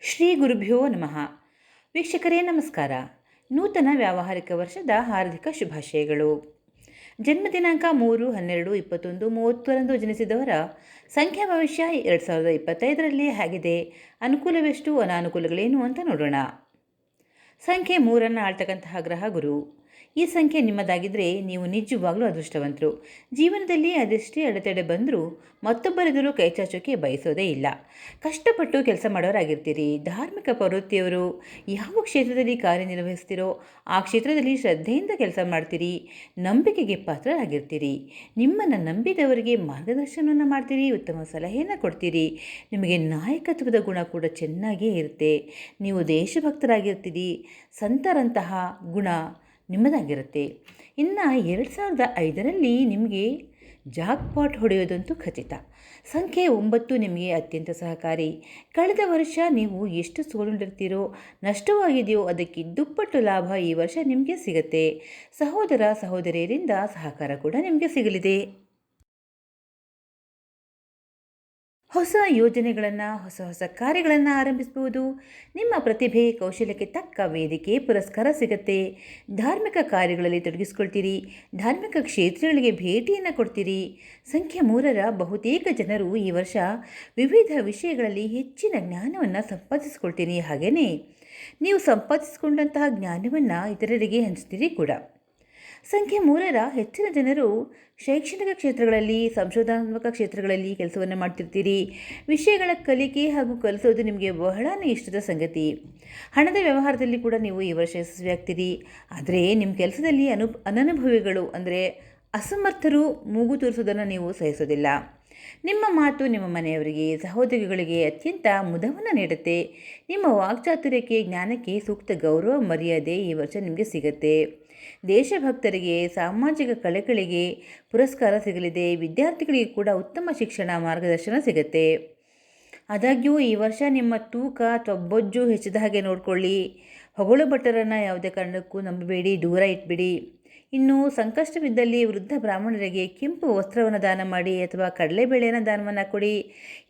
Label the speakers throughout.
Speaker 1: ಶ್ರೀ ಗುರುಭ್ಯೋ ನಮಃ. ವೀಕ್ಷಕರೇ, ನಮಸ್ಕಾರ. ನೂತನ ವ್ಯಾವಹಾರಿಕ ವರ್ಷದ ಹಾರ್ದಿಕ ಶುಭಾಶಯಗಳು. ಜನ್ಮ ದಿನಾಂಕ ಮೂರು, ಹನ್ನೆರಡು, ಇಪ್ಪತ್ತೊಂದು, ಮೂವತ್ತರಂದು ಜನಿಸಿದವರ ಸಂಖ್ಯಾ ಭವಿಷ್ಯ ಎರಡು ಸಾವಿರದ ಇಪ್ಪತ್ತೈದರಲ್ಲಿ ಹೇಗಿದೆ? ಅನುಕೂಲವೆಷ್ಟು, ಅನಾನುಕೂಲಗಳೇನು ಅಂತ ನೋಡೋಣ. ಸಂಖ್ಯೆ ಮೂರನ್ನು ಆಳ್ತಕ್ಕಂತಹ ಗ್ರಹ ಗುರು ಈ ಸಂಖ್ಯೆ ನಿಮ್ಮದಾಗಿದ್ದರೆ ನೀವು ನಿಜವಾಗ್ಲೂ ಅದೃಷ್ಟವಂತರು. ಜೀವನದಲ್ಲಿ ಅದೆಷ್ಟೇ ಅಡೆತಡೆ ಬಂದರೂ ಮತ್ತೊಬ್ಬರೆದುರು ಕೈಚಾಚೋಕೆ ಬಯಸೋದೇ ಇಲ್ಲ. ಕಷ್ಟಪಟ್ಟು ಕೆಲಸ ಮಾಡೋರಾಗಿರ್ತೀರಿ. ಧಾರ್ಮಿಕ ಪ್ರವೃತ್ತಿಯವರು ಯಾವ ಕ್ಷೇತ್ರದಲ್ಲಿ ಕಾರ್ಯನಿರ್ವಹಿಸ್ತೀರೋ ಆ ಕ್ಷೇತ್ರದಲ್ಲಿ ಶ್ರದ್ಧೆಯಿಂದ ಕೆಲಸ ಮಾಡ್ತೀರಿ. ನಂಬಿಕೆಗೆ ಪಾತ್ರರಾಗಿರ್ತೀರಿ. ನಿಮ್ಮನ್ನು ನಂಬಿದವರಿಗೆ ಮಾರ್ಗದರ್ಶನವನ್ನು ಮಾಡ್ತೀರಿ. ಉತ್ತಮ ಸಲಹೆಯನ್ನು ಕೊಡ್ತೀರಿ. ನಿಮಗೆ ನಾಯಕತ್ವದ ಗುಣ ಕೂಡ ಚೆನ್ನಾಗಿಯೇ ಇರುತ್ತೆ. ನೀವು ದೇಶಭಕ್ತರಾಗಿರ್ತೀರಿ. ಸಂತರಂತಹ ಗುಣ ನಿಮ್ಮದಾಗಿರುತ್ತೆ. ಇನ್ನು ಎರಡು ಸಾವಿರದ ಐದರಲ್ಲಿ ನಿಮಗೆ ಜಾಕ್ಪಾಟ್ ಹೊಡೆಯೋದಂತೂ ಖಚಿತ. ಸಂಖ್ಯೆ ಒಂಬತ್ತು ನಿಮಗೆ ಅತ್ಯಂತ ಸಹಕಾರಿ. ಕಳೆದ ವರ್ಷ ನೀವು ಎಷ್ಟು ಸೋಲುಂಡಿರ್ತೀರೋ, ನಷ್ಟವಾಗಿದೆಯೋ ಅದಕ್ಕೆ ದುಪ್ಪಟ್ಟು ಲಾಭ ಈ ವರ್ಷ ನಿಮಗೆ ಸಿಗುತ್ತೆ. ಸಹೋದರ ಸಹೋದರಿಯರಿಂದ ಸಹಕಾರ ಕೂಡ ನಿಮಗೆ ಸಿಗಲಿದೆ. ಹೊಸ ಯೋಜನೆಗಳನ್ನು, ಹೊಸ ಹೊಸ ಕಾರ್ಯಗಳನ್ನು ಆರಂಭಿಸಬಹುದು ನಿಮ್ಮ ಪ್ರತಿಭೆ, ಕೌಶಲ್ಯಕ್ಕೆ ತಕ್ಕ ವೇದಿಕೆ, ಪುರಸ್ಕಾರ ಸಿಗುತ್ತೆ. ಧಾರ್ಮಿಕ ಕಾರ್ಯಗಳಲ್ಲಿ ತೊಡಗಿಸ್ಕೊಳ್ತೀರಿ. ಧಾರ್ಮಿಕ ಕ್ಷೇತ್ರಗಳಿಗೆ ಭೇಟಿಯನ್ನು ಕೊಡ್ತೀರಿ. ಸಂಖ್ಯೆ ಮೂರರ ಬಹುತೇಕ ಜನರು ಈ ವರ್ಷ ವಿವಿಧ ವಿಷಯಗಳಲ್ಲಿ ಹೆಚ್ಚಿನ ಜ್ಞಾನವನ್ನು ಸಂಪಾದಿಸ್ಕೊಳ್ತೀರಿ ಹಾಗೆಯೇ ನೀವು ಸಂಪಾದಿಸಿಕೊಂಡಂತಹ ಜ್ಞಾನವನ್ನು ಇತರರಿಗೆ ಹಂಚ್ತೀರಿ ಕೂಡ. ಸಂಖ್ಯೆ ಮೂರರ ಹೆಚ್ಚಿನ ಜನರು ಶೈಕ್ಷಣಿಕ ಕ್ಷೇತ್ರಗಳಲ್ಲಿ, ಸಂಶೋಧನಾತ್ಮಕ ಕ್ಷೇತ್ರಗಳಲ್ಲಿ ಕೆಲಸವನ್ನು ಮಾಡ್ತಿರ್ತೀರಿ. ವಿಷಯಗಳ ಕಲಿಕೆ ಹಾಗೂ ಕಲಿಸೋದು ನಿಮಗೆ ಬಹಳನೇ ಇಷ್ಟದ ಸಂಗತಿ. ಹಣದ ವ್ಯವಹಾರದಲ್ಲಿ ಕೂಡ ನೀವು ಈ ವರ್ಷ ಯಶಸ್ವಿಯಾಗ್ತೀರಿ. ಆದರೆ ನಿಮ್ಮ ಕೆಲಸದಲ್ಲಿ ಅನು, ಅನನುಭವಿಗಳು ಅಂದರೆ ಅಸಮರ್ಥರು ಮೂಗು ತೋರಿಸೋದನ್ನು ನೀವು ಸಹಿಸೋದಿಲ್ಲ. ನಿಮ್ಮ ಮಾತು ನಿಮ್ಮ ಮನೆಯವರಿಗೆ ಸಹೋದ್ಯೋಗಿಗಳಿಗೆ ಅತ್ಯಂತ ಮುದವನ್ನು ನೀಡುತ್ತೆ. ನಿಮ್ಮ ವಾಕ್ಚಾತುರ್ಯಕ್ಕೆ, ಜ್ಞಾನಕ್ಕೆ ಸೂಕ್ತ ಗೌರವ, ಮರ್ಯಾದೆ ಈ ವರ್ಷ ನಿಮಗೆ ಸಿಗುತ್ತೆ. ದೇಶಭಕ್ತರಿಗೆ, ಸಾಮಾಜಿಕ ಕಲೆಗಳಿಗೆ ಪುರಸ್ಕಾರ ಸಿಗಲಿದೆ. ವಿದ್ಯಾರ್ಥಿಗಳಿಗೆ ಕೂಡ ಉತ್ತಮ ಶಿಕ್ಷಣ, ಮಾರ್ಗದರ್ಶನ ಸಿಗುತ್ತೆ. ಆದಾಗ್ಯೂ ಈ ವರ್ಷ ನಿಮ್ಮ ತೂಕ, ತೊಬ್ಬೊಜ್ಜು ಬೊಜ್ಜು ಹೆಚ್ಚಿದ ಹಾಗೆ ನೋಡಿಕೊಳ್ಳಿ. ಹೊಗಳು ಭಟ್ಟರನ್ನು ಯಾವುದೇ ಕಾರಣಕ್ಕೂ ನಂಬಬೇಡಿ, ದೂರ ಇಟ್ಬಿಡಿ. ಇನ್ನು ಸಂಕಷ್ಟವಿದ್ದಲ್ಲಿ ವೃದ್ಧ ಬ್ರಾಹ್ಮಣರಿಗೆ ಕೆಂಪು ವಸ್ತ್ರವನ್ನು ದಾನ ಮಾಡಿ ಅಥವಾ ಕಡಲೆಬೇಳೆಯನ್ನು ದಾನವನ್ನು ಕೊಡಿ.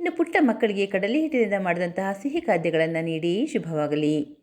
Speaker 1: ಇನ್ನು ಪುಟ್ಟ ಮಕ್ಕಳಿಗೆ ಕಡಲೆ ಹಿಟ್ಟಿನಿಂದ ಮಾಡಿದಂತಹ ಸಿಹಿ ಖಾದ್ಯಗಳನ್ನು ನೀಡಿ ಶುಭವಾಗಲಿ.